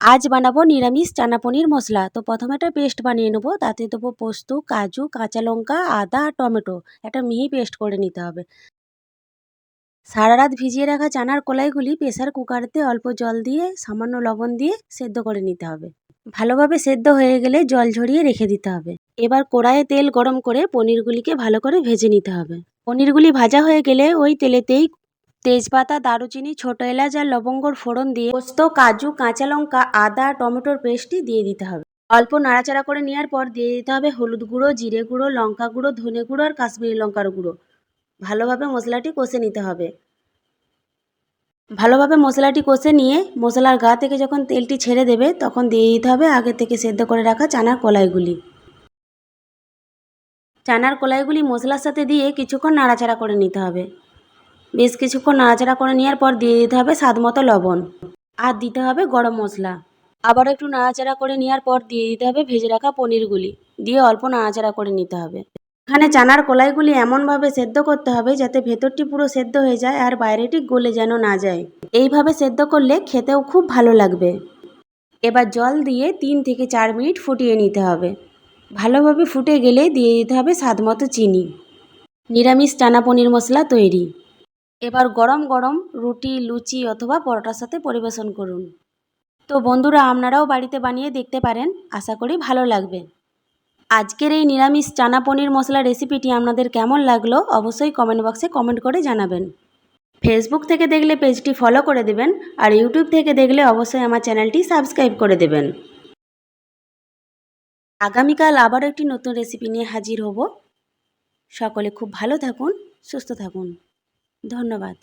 আজ বানাবো নিরামিষ চানা পনির মশলা। তো প্রথমে একটা পেস্ট বানিয়ে নেব। তাতে দেবো পোস্ত, কাজু, কাঁচা লঙ্কা, আদা আর টমেটো। একটা মিহি পেস্ট করে নিতে হবে। সারা রাত ভিজিয়ে রাখা চানার কলাইগুলি প্রেসার কুকারেতে অল্প জল দিয়ে, সামান্য লবণ দিয়ে সেদ্ধ করে নিতে হবে। ভালোভাবে সেদ্ধ হয়ে গেলে জল ঝরিয়ে রেখে দিতে হবে। এবার কড়াইয়ে তেল গরম করে পনিরগুলিকে ভালো করে ভেজে নিতে হবে। পনিরগুলি ভাজা হয়ে গেলে ওই তেলেতেই তেজপাতা, দারুচিনি, ছোটো এলাচ আর লবঙ্গর ফোড়ন দিয়ে পোস্ত, কাজু, কাঁচা লঙ্কা, আদা টমেটোর পেস্টটি দিয়ে দিতে হবে। অল্প নাড়াচাড়া করে নেওয়ার পর দিয়ে দিতে হবে হলুদ গুঁড়ো, জিরে গুঁড়ো, লঙ্কা গুঁড়ো, ধনে গুঁড়ো আর কাশ্মীরি লঙ্কার গুঁড়ো। ভালোভাবে মশলাটি কষে নিতে হবে। ভালোভাবে মশলাটি কষে নিয়ে মশলার গা থেকে যখন তেলটি ছেড়ে দেবে তখন দিয়ে দিতে হবে আগে থেকে সেদ্ধ করে রাখা চানার কলাইগুলি। চানার কলাইগুলি মশলার সাথে দিয়ে কিছুক্ষণ নাড়াচাড়া করে নিতে হবে। বেশ কিছুক্ষণ নাড়াচাড়া করে নেওয়ার পর দিয়ে দিতে হবে স্বাদ মতো লবণ। আর দিতে হবে গরম মশলা। আবার একটু নাড়াচাড়া করে নেওয়ার পর দিয়ে দিতে হবে ভেজে রাখা পনিরগুলি দিয়ে অল্প নাড়াচাড়া করে নিতে হবে। এখানে চানার কলাইগুলি এমনভাবে সেদ্ধ করতে হবে যাতে ভেতরটি পুরো সেদ্ধ হয়ে যায় আর বাইরেটি গলে যেন না যায়। এইভাবে সেদ্ধ করলে খেতেও খুব ভালো লাগবে। এবার জল দিয়ে তিন থেকে চার মিনিট ফুটিয়ে নিতে হবে। ভালোভাবে ফুটে গেলে দিয়ে দিতে হবে স্বাদ মতো চিনি। নিরামিষ চানা পনির মশলা তৈরি। এবার গরম গরম রুটি, লুচি অথবা পরোটার সাথে পরিবেশন করুন। তো বন্ধুরা, আপনারাও বাড়িতে বানিয়ে দেখতে পারেন। আশা করি ভালো লাগবে। আজকের এই নিরামিষ চানা পনির মশলা রেসিপিটি আপনাদের কেমন লাগল অবশ্যই কমেন্ট বক্সে কমেন্ট করে জানাবেন। ফেসবুক থেকে দেখলে পেজটি ফলো করে দেবেন আর ইউটিউব থেকে দেখলে অবশ্যই আমার চ্যানেলটি সাবস্ক্রাইব করে দেবেন। আগামীকাল আবার একটি নতুন রেসিপি নিয়ে হাজির হব। সকলে খুব ভালো থাকুন, সুস্থ থাকুন। ধন্যবাদ।